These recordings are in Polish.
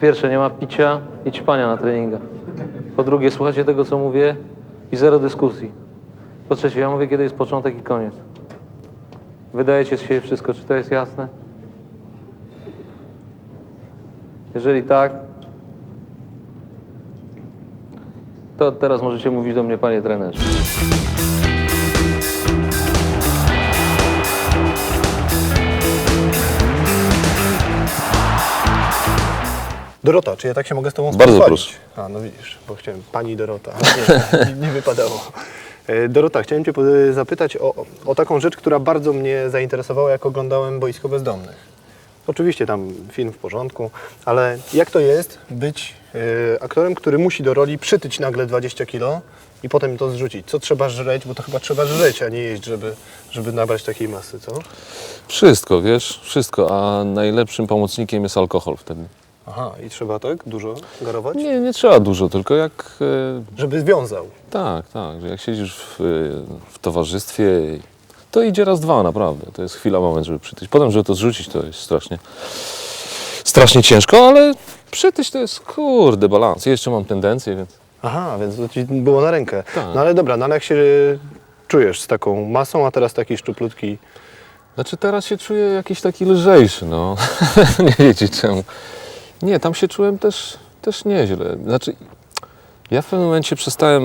pierwsze, nie ma picia i ćpania na treningach. Po drugie, słuchajcie tego, co mówię i zero dyskusji. Po trzecie, ja mówię, kiedy jest początek i koniec. Wydajecie z siebie wszystko. Czy to jest jasne? Jeżeli tak, to teraz możecie mówić do mnie, panie trenerze. Dorota, czy ja tak się mogę z Tobą Bardzo pochwalić? proszę. A, no widzisz, bo chciałem Pani Dorota. Nie, nie, wypadało. E, Dorota, chciałem Cię zapytać o, o taką rzecz, która bardzo mnie zainteresowała, jak oglądałem Boisko Bezdomnych. Oczywiście tam film w porządku, ale jak to jest być e, aktorem, który musi do roli przytyć nagle 20 kilo i potem to zrzucić? Co trzeba żreć? Bo to chyba trzeba żreć, a nie jeść, żeby, żeby nabrać takiej masy, co? Wszystko, wiesz, wszystko, a najlepszym pomocnikiem jest alkohol wtedy. Aha, i trzeba tak dużo garować? Nie, nie trzeba dużo, tylko jak, e, Żeby związał. tak, tak, że jak siedzisz w, e, w towarzystwie, to idzie raz, dwa naprawdę. To jest chwila, moment, żeby przytyć. Potem, żeby to zrzucić, to jest strasznie, strasznie ciężko, ale przytyć to jest, kurde, balans. Jeszcze mam tendencję, więc... Aha, więc to ci było na rękę. Tak. No ale dobra, no ale jak się czujesz z taką masą, a teraz taki szczuplutki. Znaczy teraz się czuję jakiś taki lżejszy, no. nie wiecie czemu. Nie, tam się czułem też, też nieźle. Znaczy, ja w pewnym momencie przestałem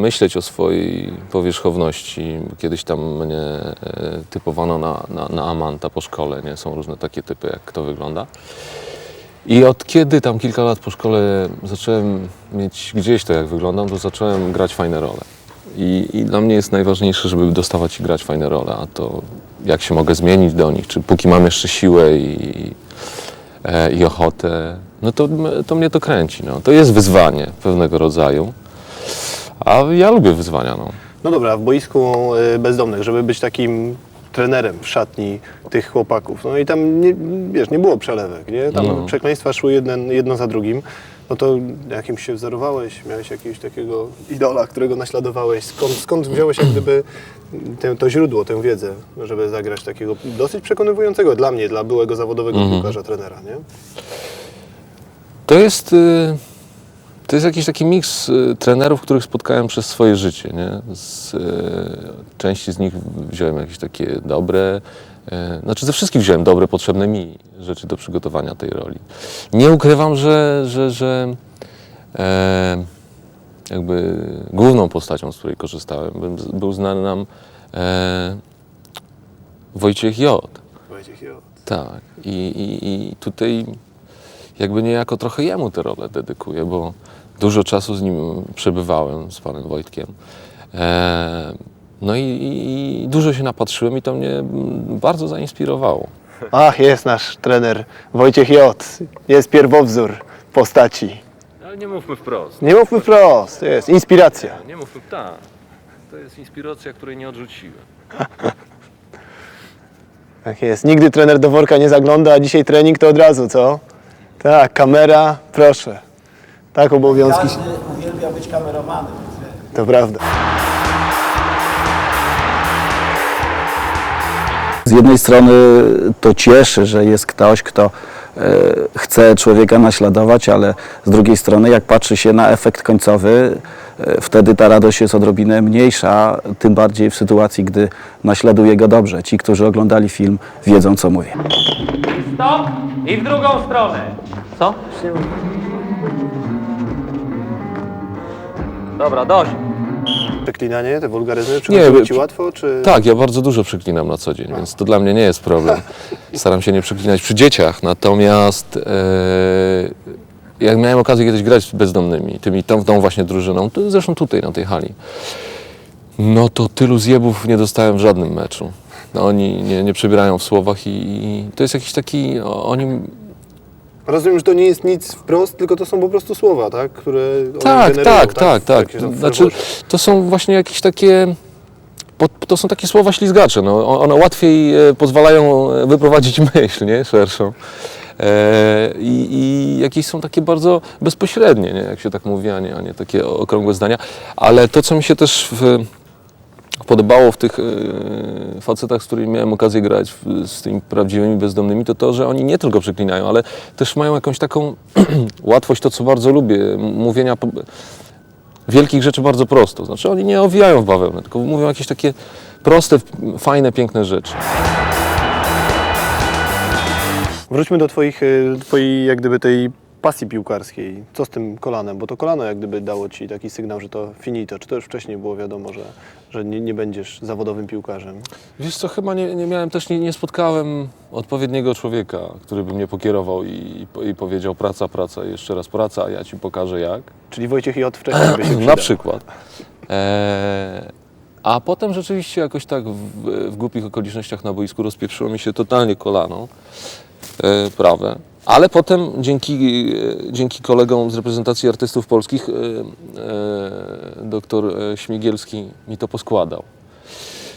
myśleć o swojej powierzchowności. Kiedyś tam mnie e, typowano na, na, na amanta po szkole, nie? Są różne takie typy, jak kto wygląda. I od kiedy tam kilka lat po szkole zacząłem mieć gdzieś to, jak wyglądam, to zacząłem grać fajne role. I, I dla mnie jest najważniejsze, żeby dostawać i grać fajne role, a to jak się mogę zmienić do nich, czy póki mam jeszcze siłę i, i ochotę, no to, to mnie to kręci. No. To jest wyzwanie pewnego rodzaju, a ja lubię wyzwania. No. No dobra, w boisku y, bezdomnych, żeby być takim trenerem w szatni tych chłopaków. No i tam nie, wiesz, nie było przelewek, nie? Tam No. przekleństwa szły jeden, jedno za drugim. No to jakimś się wzorowałeś, miałeś jakiegoś takiego idola, którego naśladowałeś. Skąd, skąd wziąłeś jak gdyby tę, to źródło, tę wiedzę, żeby zagrać takiego dosyć przekonywującego dla mnie, dla byłego zawodowego piłkarza, trenera, nie? To jest, y, to jest jakiś taki miks y, trenerów, których spotkałem przez swoje życie. Nie? Z, y, części z nich wziąłem jakieś takie dobre, y, znaczy ze wszystkich wziąłem dobre, potrzebne mi rzeczy do przygotowania tej roli. Nie ukrywam, że, że, że e, jakby główną postacią, z której korzystałem, był- był znany nam e, Wojciech J. Wojciech J. Tak. I, i, I tutaj jakby niejako trochę jemu tę rolę dedykuję, bo dużo czasu z nim przebywałem, z panem Wojtkiem. E, no i, i, dużo się napatrzyłem i to mnie bardzo zainspirowało. Ach, jest nasz trener Wojciech J. Jest pierwowzór postaci. Ale nie mówmy wprost. Nie mówmy wprost, jest inspiracja. Nie mówmy tak. To jest inspiracja, której nie odrzuciłem. Tak jest. Nigdy trener do worka nie zagląda, a dzisiaj trening to od razu, co? Tak, kamera, proszę. Tak, obowiązki. Każdy uwielbia być kamerowanym. To prawda. Z jednej strony to cieszy, że jest ktoś, kto e, chce człowieka naśladować, ale z drugiej strony, jak patrzy się na efekt końcowy, e, wtedy ta radość jest odrobinę mniejsza, tym bardziej w sytuacji, gdy naśladuje go dobrze. Ci, którzy oglądali film, wiedzą, co mówię. Stop i w drugą stronę. Co? Dobra, dość. Przeklinanie, te wulgaryzmy, przychodziły Nie, Ci łatwo, czy... Tak, ja bardzo dużo przeklinam na co dzień, więc to dla mnie nie jest problem. Staram się nie przeklinać przy dzieciach, natomiast e, jak miałem okazję kiedyś grać z bezdomnymi, tymi, tą, tą właśnie drużyną, to zresztą tutaj na tej hali, no to tylu zjebów nie dostałem w żadnym meczu. No, oni nie, nie przebierają w słowach i, i to jest jakiś taki, oni Rozumiem, że to nie jest nic wprost, tylko to są po prostu słowa, tak? Które oni Tak, generują, tak, tak, tak. Są Znaczy, to są właśnie jakieś takie. To są takie słowa ślizgacze. No. One łatwiej e, pozwalają e, wyprowadzić myśl, nie? Szerszą. E, I, I jakieś są takie bardzo bezpośrednie, nie? jak się tak mówi, a nie, a nie takie okrągłe zdania. Ale to, co mi się też w, podobało w tych e, facetach, z którymi miałem okazję grać, z tymi prawdziwymi bezdomnymi, to to, że oni nie tylko przeklinają, ale też mają jakąś taką łatwość, to co bardzo lubię, mówienia wielkich rzeczy bardzo prosto. Znaczy oni nie owijają w bawełnę, tylko mówią jakieś takie proste, fajne, piękne rzeczy. Wróćmy do twoich, y, twojej jak gdyby tej pasji piłkarskiej. Co z tym kolanem? Bo to kolano jak gdyby dało ci taki sygnał, że to finito. Czy to już wcześniej było wiadomo, że, że nie, nie będziesz zawodowym piłkarzem? Wiesz co, chyba nie, nie miałem też, nie, nie spotkałem odpowiedniego człowieka, który by mnie pokierował i, i, powiedział praca, praca, jeszcze raz praca, a ja ci pokażę jak. Czyli Wojciech J. wcześniej by się Na przykład. Eee, a potem rzeczywiście jakoś tak w, w głupich okolicznościach na boisku rozpieprzyło mi się totalnie kolano e, prawe. Ale potem dzięki, e, dzięki kolegom z reprezentacji artystów polskich e, e, doktor Śmigielski mi to poskładał.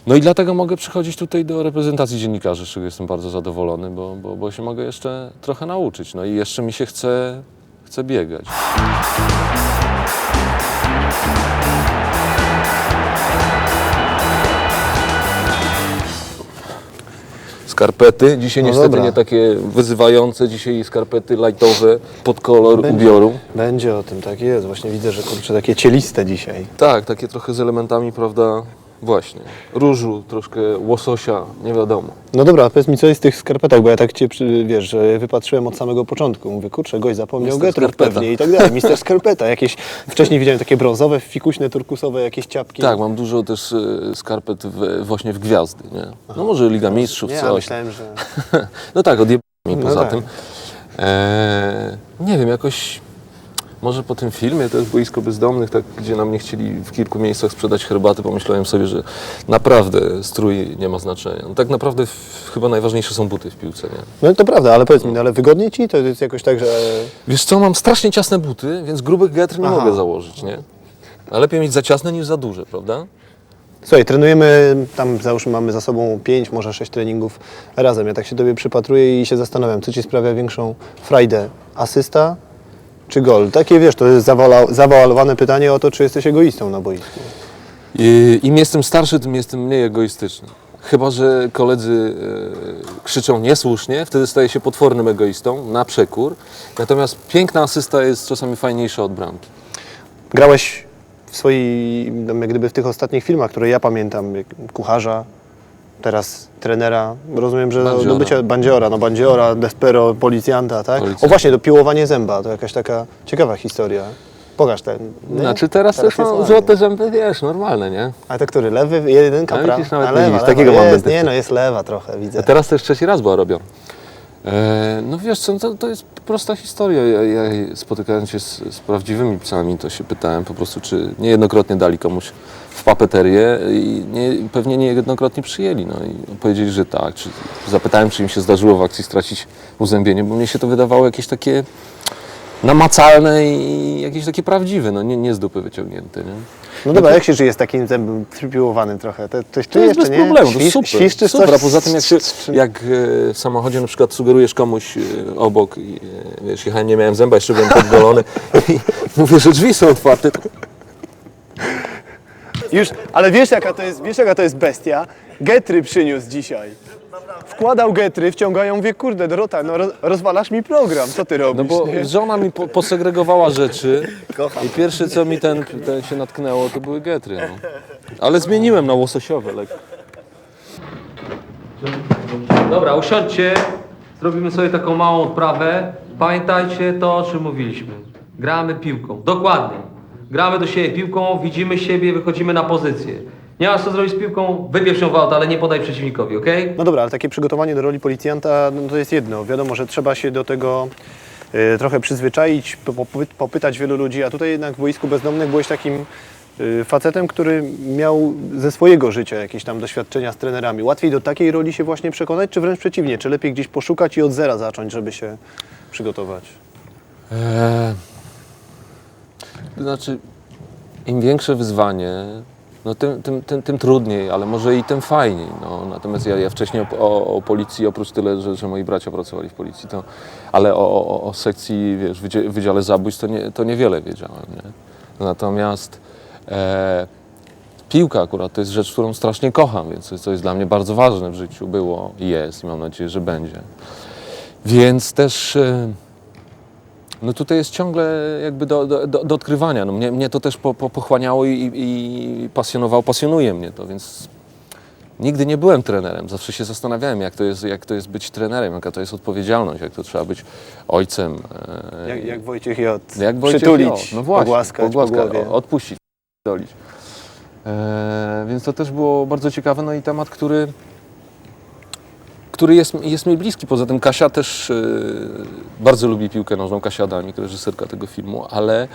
No i dlatego mogę przychodzić tutaj do reprezentacji dziennikarzy, z czego jestem bardzo zadowolony, bo, bo, bo się mogę jeszcze trochę nauczyć. No i jeszcze mi się chce, chce biegać. Skarpety, dzisiaj No niestety dobra. nie takie wyzywające, dzisiaj skarpety lightowe pod kolor ubioru. Będzie o tym, tak jest. Właśnie widzę, że kurczę takie cieliste dzisiaj. Tak, takie trochę z elementami, prawda, właśnie, różu, troszkę łososia, nie wiadomo. No dobra, a powiedz mi, co jest w tych skarpetach, bo ja tak cię, przy- wiesz, że wypatrzyłem od samego początku. Mówię, kurczę, gość zapomniał Mister getrów Skarpeta. pewnie i tak dalej. Mister Skarpeta. Jakieś, wcześniej widziałem takie brązowe, fikuśne, turkusowe jakieś ciapki. Tak, mam dużo też e, skarpet w, właśnie w gwiazdy, nie? No może Liga Mistrzów, Nie, ja coś. myślałem, że... No tak, odjeb mi No poza tak. tym. E, nie wiem, jakoś może po tym filmie, to jest boisko bezdomnych, tak, gdzie nam nie chcieli w kilku miejscach sprzedać herbaty, pomyślałem sobie, że naprawdę strój nie ma znaczenia. No, tak naprawdę w, chyba najważniejsze są buty w piłce, nie? No to prawda, ale powiedz mi, no, ale wygodnie ci? To jest jakoś tak, że... Wiesz co, mam strasznie ciasne buty, więc grubych getr nie Aha. mogę założyć, nie? A lepiej mieć za ciasne niż za duże, prawda? Słuchaj, trenujemy, tam załóżmy mamy za sobą 5, może 6 treningów razem. Ja tak się tobie przypatruję i się zastanawiam, co ci sprawia większą frajdę? Asysta czy gol? Takie, wiesz, to jest zawola, zawoalowane pytanie o to, czy jesteś egoistą na boisku. I, Im jestem starszy, tym jestem mniej egoistyczny. Chyba, że koledzy e, krzyczą niesłusznie, wtedy staję się potwornym egoistą, na przekór. Natomiast piękna asysta jest czasami fajniejsza od bramki. Grałeś w swoim, no, jak gdyby w tych ostatnich filmach, które ja pamiętam, jak kucharza, teraz trenera, rozumiem, że Bandziora. do bycia bandziora, no bandziora, despero, policjanta, tak? Policjant. O właśnie, do piłowanie zęba, to jakaś taka ciekawa historia. Pokaż ten. nie? Znaczy teraz, też jest mam złote zęby, wiesz, normalne, nie? A to który? Lewy? Jedynka, No widzisz, nawet A lewa, widzisz, lewa. takiego mam jest. Nie no, jest lewa trochę, widzę. A teraz też trzeci raz była robiona. E, no wiesz co, to, to jest prosta historia. Ja, ja spotykając się z, z prawdziwymi psami, to się pytałem po prostu, czy niejednokrotnie dali komuś w papeterię i nie, pewnie niejednokrotnie przyjęli. No i powiedzieli, że tak. Czy, zapytałem, czy im się zdarzyło w akcji stracić uzębienie, bo mnie się to wydawało jakieś takie namacalne i jakieś takie prawdziwe, no nie, nie z dupy wyciągnięte. Nie? No dobra, jak się żyje z takim zębem przypiłowanym trochę? To, to, To jest bez nie? problemu, to super. Świszczysz super, coś? a poza tym jak, się, jak e, w samochodzie na przykład sugerujesz komuś e, obok, i, e, wiesz, jechałem, nie miałem zęba, jeszcze byłem podgolony i mówię, że drzwi są otwarte, to Już, ale wiesz jaka to jest, wiesz jaka to jest bestia? Getry przyniósł dzisiaj. Wkładał getry, wciągają, mówię, kurde Dorota, no roz, rozwalasz mi program, co ty robisz? no bo nie? żona mi po, posegregowała rzeczy i pierwsze co mi ten, ten się natknęło, to były getry. No. Ale zmieniłem na łososiowe lekko. Dobra, usiądźcie, zrobimy sobie taką małą odprawę. Pamiętajcie to, o czym mówiliśmy. Gramy piłką, dokładnie. Gramy do siebie piłką, widzimy siebie, wychodzimy na pozycję. Nie masz co zrobić z piłką, wybierz ją w aut, ale nie podaj przeciwnikowi, ok? No dobra, ale takie przygotowanie do roli policjanta no to jest jedno. Wiadomo, że trzeba się do tego y, trochę przyzwyczaić, po- popy, popytać wielu ludzi, a tutaj jednak w Boisku Bezdomnych byłeś takim y, facetem, który miał ze swojego życia jakieś tam doświadczenia z trenerami. Łatwiej do takiej roli się właśnie przekonać, czy wręcz przeciwnie? Czy lepiej gdzieś poszukać i od zera zacząć, żeby się przygotować? Eee, to znaczy, im większe wyzwanie, no tym, tym, tym, tym trudniej, ale może i tym fajniej. No. Natomiast ja, ja wcześniej o, o, o policji, oprócz tyle, że, że moi bracia pracowali w policji, to, ale o, o, o sekcji, wiesz, wydziale zabójstw to, nie, to niewiele wiedziałem. Nie? Natomiast e, piłka akurat to jest rzecz, którą strasznie kocham, więc to jest dla mnie bardzo ważne w życiu, było i jest i mam nadzieję, że będzie. Więc też e, no tutaj jest ciągle jakby do, do, do, do odkrywania. No mnie, mnie to też po, po, pochłaniało i, i pasjonowało, pasjonuje mnie to, więc nigdy nie byłem trenerem. Zawsze się zastanawiałem, jak to jest, jak to jest być trenerem, jaka to jest odpowiedzialność, jak to trzeba być ojcem. e, Jak, jak Wojciech J. jak Wojciech Przytulić, J. no właśnie, pogłaskać, pogłaskać, po odpuścić, dolić. E, więc to też było bardzo ciekawe, no i temat, który, który jest, jest mi bliski. Poza tym Kasia też e, bardzo lubi piłkę nożną, Kasia Adamik, reżyserka tego filmu, ale,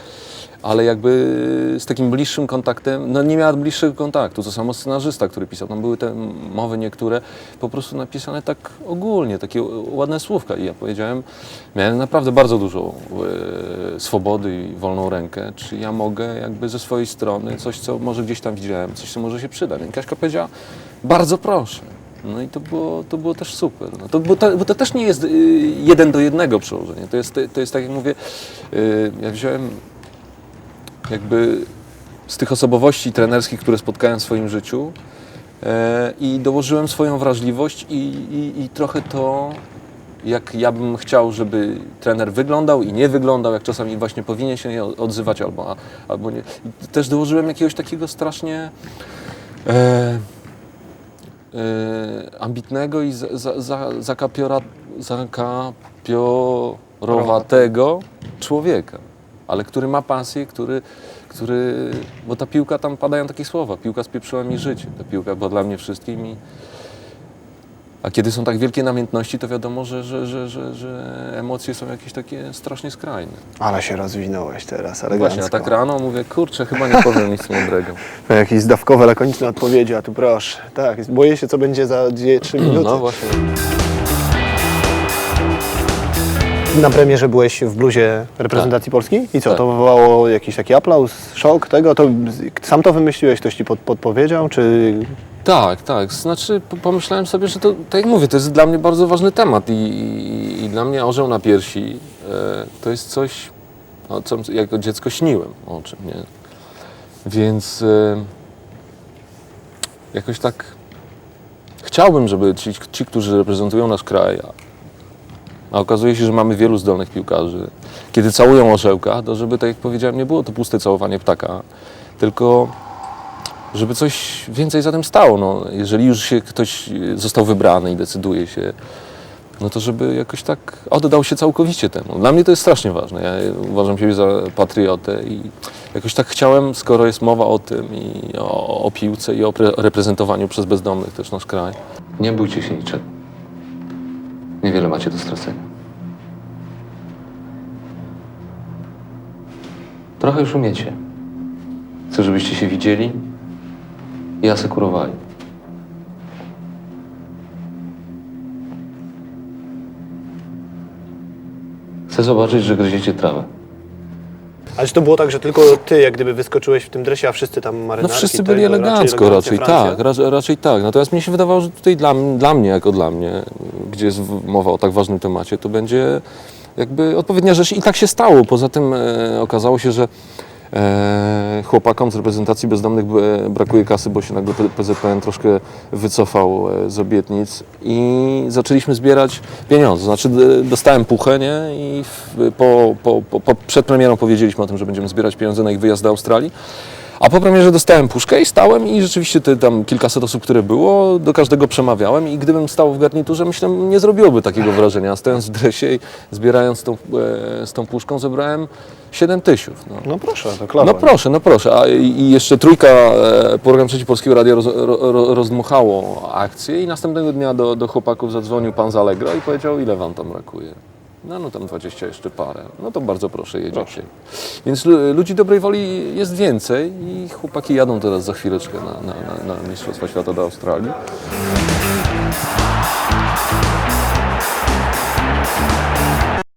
ale jakby z takim bliższym kontaktem, no nie miała bliższego kontaktu. To samo scenarzysta, który pisał, tam były te mowy niektóre po prostu napisane tak ogólnie, takie ładne słówka i ja powiedziałem, miałem naprawdę bardzo dużo e, swobody i wolną rękę, czy ja mogę jakby ze swojej strony coś, co może gdzieś tam widziałem, coś, co może się przyda. I Kaśka powiedziała, bardzo proszę. No i to było, to było też super. No to, bo, to, bo to też nie jest y, jeden do jednego przełożenie. To jest, to jest tak jak mówię, y, ja wziąłem jakby z tych osobowości trenerskich, które spotkałem w swoim życiu e, i dołożyłem swoją wrażliwość i, i, i trochę to, jak ja bym chciał, żeby trener wyglądał i nie wyglądał, jak czasami właśnie powinien się odzywać albo, albo nie. Też dołożyłem jakiegoś takiego strasznie e, ambitnego i za, za, za, zakapiora, zakapiorowatego człowieka, ale który ma pasję, który, który, bo ta piłka, tam padają takie słowa, piłka spieprzyła mi życie, ta piłka była dla mnie wszystkim i, a kiedy są tak wielkie namiętności, to wiadomo, że, że, że, że, że emocje są jakieś takie strasznie skrajne. Ale się rozwinąłeś teraz, Właśnie, elegancko. a tak rano mówię, kurczę, chyba nie powiem nic mądrego. No, Jakieś zdawkowe, lakoniczne odpowiedzi, a tu proszę. Tak, boję się, co będzie za 2-3 minuty. No właśnie. Na premierze byłeś w bluzie reprezentacji Polski i co, Tak. to wywołało jakiś taki aplauz, szok tego? To sam to wymyśliłeś, ktoś ci pod, podpowiedział, czy Tak, tak. Znaczy po- pomyślałem sobie, że to, tak jak mówię, to jest dla mnie bardzo ważny temat i, i, i dla mnie orzeł na piersi e, to jest coś, o czym jako dziecko śniłem, o czym, nie? Więc e, jakoś tak chciałbym, żeby ci, ci, którzy reprezentują nasz kraj, a, a okazuje się, że mamy wielu zdolnych piłkarzy, kiedy całują orzełka, to żeby, tak jak powiedziałem, nie było to puste całowanie ptaka, tylko żeby coś więcej za tym stało. No, jeżeli już się ktoś został wybrany i decyduje się, no to żeby jakoś tak oddał się całkowicie temu. Dla mnie to jest strasznie ważne. Ja uważam siebie za patriotę i jakoś tak chciałem, skoro jest mowa o tym i o, o piłce i o pre- reprezentowaniu przez bezdomnych też nasz kraj. Nie bójcie się niczego. Niewiele macie do stracenia. Trochę już umiecie. Chcę, żebyście się widzieli i asekurowali. Chcę zobaczyć, że gryziecie trawę. Ale czy to było tak, że tylko ty jak gdyby wyskoczyłeś w tym dresie, a wszyscy tam No marynarki? wszyscy byli tego, elegancko raczej, tak, raczej, raczej tak. Natomiast mi się wydawało, że tutaj dla, dla mnie, jako dla mnie, gdzie jest mowa o tak ważnym temacie, to będzie jakby odpowiednia rzecz i tak się stało. Poza tym e, okazało się, że chłopakom z reprezentacji bezdomnych brakuje kasy, bo się nagle PZPN troszkę wycofał e, z obietnic i zaczęliśmy zbierać pieniądze. Znaczy dostałem puchę, nie? I po, po, po, przed premierą powiedzieliśmy o tym, że będziemy zbierać pieniądze na ich wyjazd do Australii. A po premierze dostałem puszkę i stałem i rzeczywiście te tam kilkaset osób, które było, do każdego przemawiałem i gdybym stał w garniturze, myślę, nie zrobiłoby takiego wrażenia. A stojąc w dresie i zbierając tą, e, z tą puszką, zebrałem 7 tysiów. No. No proszę, to klawa. No proszę, no proszę. A i jeszcze trójka, e, program Trzeci Polskiego Radia roz, ro, ro, rozdmuchało akcję i następnego dnia do, do chłopaków zadzwonił pan z Allegro i powiedział, ile wam tam brakuje. No, no tam 20 jeszcze parę. No to bardzo proszę, jedziecie. Więc lu- ludzi dobrej woli jest więcej i chłopaki jadą teraz za chwileczkę na, na, na, na Mistrzostwa Świata do Australii.